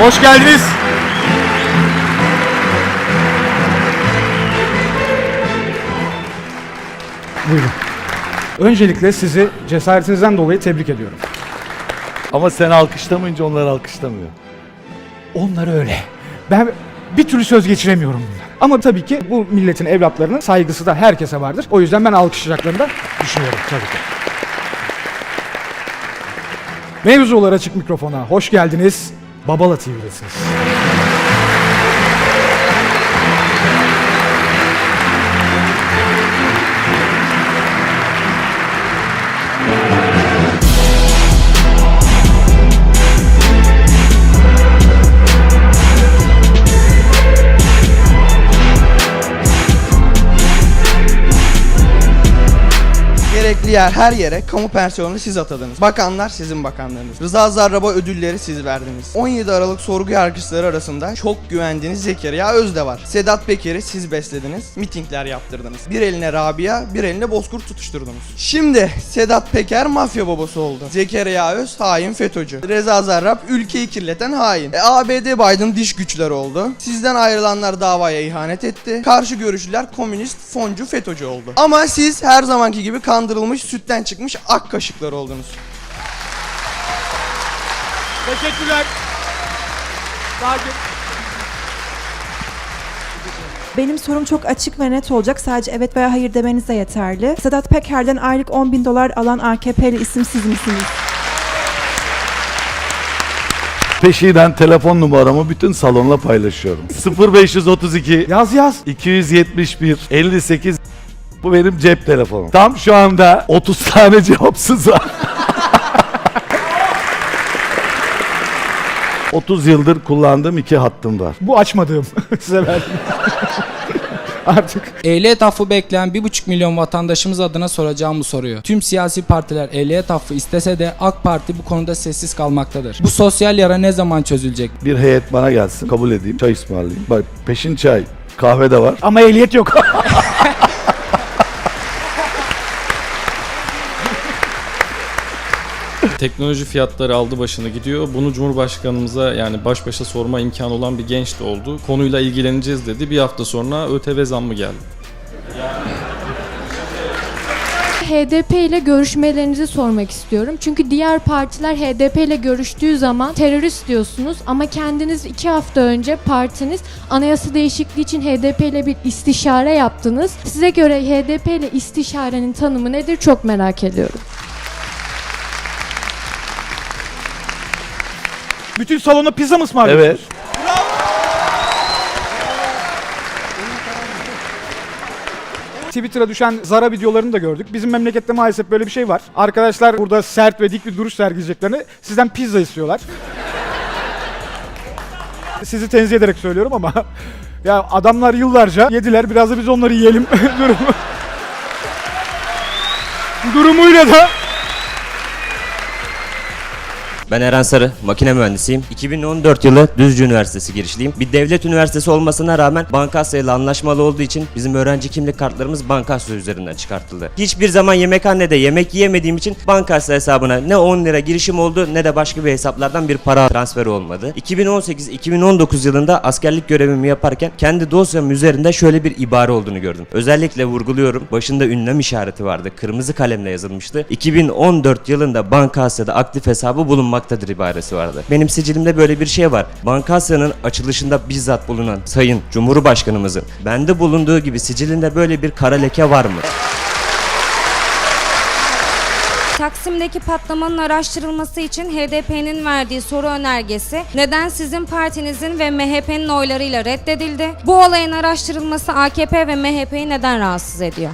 Hoş geldiniz. Buyurun. Öncelikle sizi cesaretinizden dolayı tebrik ediyorum. Ama sen alkışlamayınca onlar alkışlamıyor. Onlar öyle. Ben bir türlü söz geçiremiyorum bundan. Ama tabii ki bu milletin evlatlarının saygısı da herkese vardır. O yüzden ben alkışlayacaklarını da düşünüyorum tabii ki. Mevzular açık mikrofona. Hoş geldiniz. Babala TV'desiniz. Gerekli yer her yere kamu personeli siz atadınız. Bakanlar sizin bakanlarınız. Rıza Zarraba ödülleri siz verdiniz. 17 Aralık sorgu yargıçları arasında çok güvendiğiniz Zekeriya Özde var. Sedat Peker'i siz beslediniz. Mitingler yaptırdınız. Bir eline Rabia, bir eline Bozkurt tutuşturdunuz. Şimdi Sedat Peker mafya babası oldu. Zekeriya Öz hain FETÖ'cü. Reza Zarrab ülkeyi kirleten hain. E, ABD Biden diş güçleri oldu. Sizden ayrılanlar davaya ihanet etti. Karşı görüşlüler komünist, foncu, FETÖ'cü oldu. Ama siz her zamanki gibi kandırılmış, sütten çıkmış ak kaşıklar oldunuz. Teşekkürler. Sakin. Benim sorum çok açık ve net olacak. Sadece evet veya hayır demeniz de yeterli. Sedat Peker'den aylık 10 bin dolar alan AKP'li isim siz misiniz? Peşinden telefon numaramı bütün salonla paylaşıyorum. 0532 Yaz yaz. 271 58 bu benim cep telefonum. Tam şu anda 30 tane cevapsız var. 30 yıldır kullandığım iki hattım var. Bu açmadığım. Size verdim. Artık. Ehliyet affı bekleyen 1,5 milyon vatandaşımız adına soracağım bu soruyu. Tüm siyasi partiler ehliyet affı istese de AK Parti bu konuda sessiz kalmaktadır. Bu sosyal yara ne zaman çözülecek? Bir heyet bana gelsin kabul edeyim çay ısmarlayayım. Bak peşin çay kahve de var. Ama ehliyet yok. Teknoloji fiyatları aldı başını gidiyor. Bunu Cumhurbaşkanımıza yani baş başa sorma imkanı olan bir genç de oldu. Konuyla ilgileneceğiz dedi. Bir hafta sonra ÖTV zammı geldi. HDP ile görüşmelerinizi sormak istiyorum. Çünkü diğer partiler HDP ile görüştüğü zaman terörist diyorsunuz ama kendiniz iki hafta önce partiniz anayasa değişikliği için HDP ile bir istişare yaptınız. Size göre HDP ile istişarenin tanımı nedir çok merak ediyorum. Bütün salona pizza mı ısmarlıyorsunuz? Evet. Twitter'a düşen Zara videolarını da gördük. Bizim memlekette maalesef böyle bir şey var. Arkadaşlar burada sert ve dik bir duruş sergileyeceklerini sizden pizza istiyorlar. Sizi tenzih ederek söylüyorum ama ya adamlar yıllarca yediler biraz da biz onları yiyelim durumu. Durumuyla da Ben Eren Sarı, makine mühendisiyim. 2014 yılı Düzce Üniversitesi girişliyim. Bir devlet üniversitesi olmasına rağmen Bankasya ile anlaşmalı olduğu için bizim öğrenci kimlik kartlarımız Bankasya üzerinden çıkartıldı. Hiçbir zaman yemekhanede yemek yiyemediğim için Bankasya hesabına ne 10 lira girişim oldu ne de başka bir hesaplardan bir para transferi olmadı. 2018-2019 yılında askerlik görevimi yaparken kendi dosyam üzerinde şöyle bir ibare olduğunu gördüm. Özellikle vurguluyorum. Başında ünlem işareti vardı. Kırmızı kalemle yazılmıştı. 2014 yılında Bankasya'da aktif hesabı bulunmaktadır ibaresi vardı. Benim sicilimde böyle bir şey var. Bankasya'nın açılışında bizzat bulunan Sayın Cumhurbaşkanımızın bende bulunduğu gibi sicilinde böyle bir kara leke var mı? Taksim'deki patlamanın araştırılması için HDP'nin verdiği soru önergesi neden sizin partinizin ve MHP'nin oylarıyla reddedildi? Bu olayın araştırılması AKP ve MHP'yi neden rahatsız ediyor?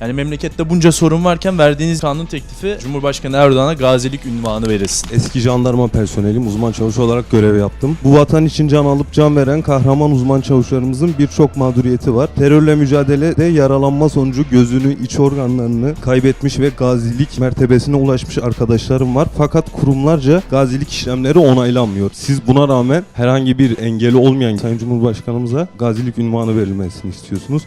Yani memlekette bunca sorun varken verdiğiniz kanun teklifi Cumhurbaşkanı Erdoğan'a gazilik ünvanı verilsin. Eski jandarma personelim, uzman çavuş olarak görev yaptım. Bu vatan için can alıp can veren kahraman uzman çavuşlarımızın birçok mağduriyeti var. Terörle mücadelede yaralanma sonucu gözünü, iç organlarını kaybetmiş ve gazilik mertebesine ulaşmış arkadaşlarım var. Fakat kurumlarca gazilik işlemleri onaylanmıyor. Siz buna rağmen herhangi bir engeli olmayan Sayın Cumhurbaşkanımıza gazilik ünvanı verilmesini istiyorsunuz.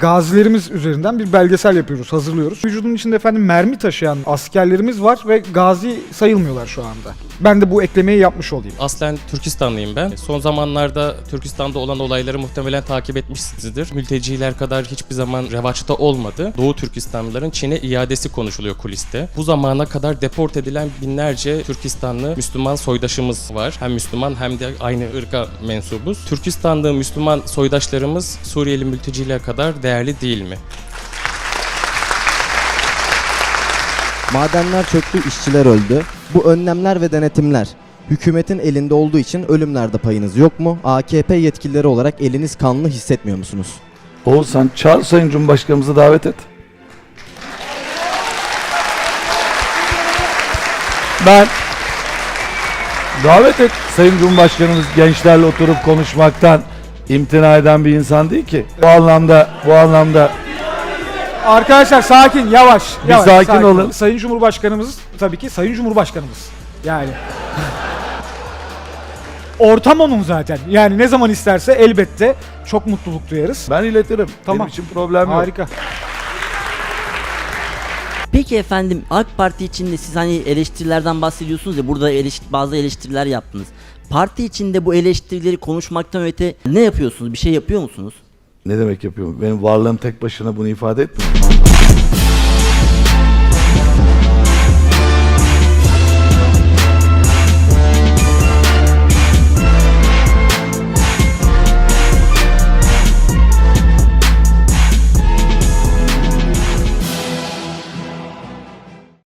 Gazilerimiz üzerinden bir belgesel yapıyoruz, hazırlıyoruz. Vücudun içinde efendim mermi taşıyan askerlerimiz var ve gazi sayılmıyorlar şu anda. Ben de bu eklemeyi yapmış olayım. Aslen Türkistanlıyım ben. Son zamanlarda Türkistan'da olan olayları muhtemelen takip etmişsinizdir. Mülteciler kadar hiçbir zaman revaçta olmadı. Doğu Türkistanlıların Çin'e iadesi konuşuluyor kuliste. Bu zamana kadar deport edilen binlerce Türkistanlı Müslüman soydaşımız var. Hem Müslüman hem de aynı ırka mensubuz. Türkistanlı Müslüman soydaşlarımız Suriyeli mülteciler kadar değerli değil mi? Madenler çöktü, işçiler öldü. Bu önlemler ve denetimler hükümetin elinde olduğu için ölümlerde payınız yok mu? AKP yetkilileri olarak eliniz kanlı hissetmiyor musunuz? Oğuzhan çağır Sayın Cumhurbaşkanımızı davet et. Ben davet et. Sayın Cumhurbaşkanımız gençlerle oturup konuşmaktan imtina eden bir insan değil ki. Bu anlamda bu anlamda Arkadaşlar sakin, yavaş. Bir yavaş, sakin olun. Sayın Cumhurbaşkanımız tabii ki Sayın Cumhurbaşkanımız. Yani Ortam onun zaten. Yani ne zaman isterse elbette çok mutluluk duyarız. ben iletirim. Tamam. Benim için problem yok. Harika. Peki efendim AK Parti içinde siz hani eleştirilerden bahsediyorsunuz ya burada eleşt- bazı eleştiriler yaptınız. Parti içinde bu eleştirileri konuşmaktan öte ne yapıyorsunuz? Bir şey yapıyor musunuz? Ne demek yapıyorum? Benim varlığım tek başına bunu ifade etmiyor.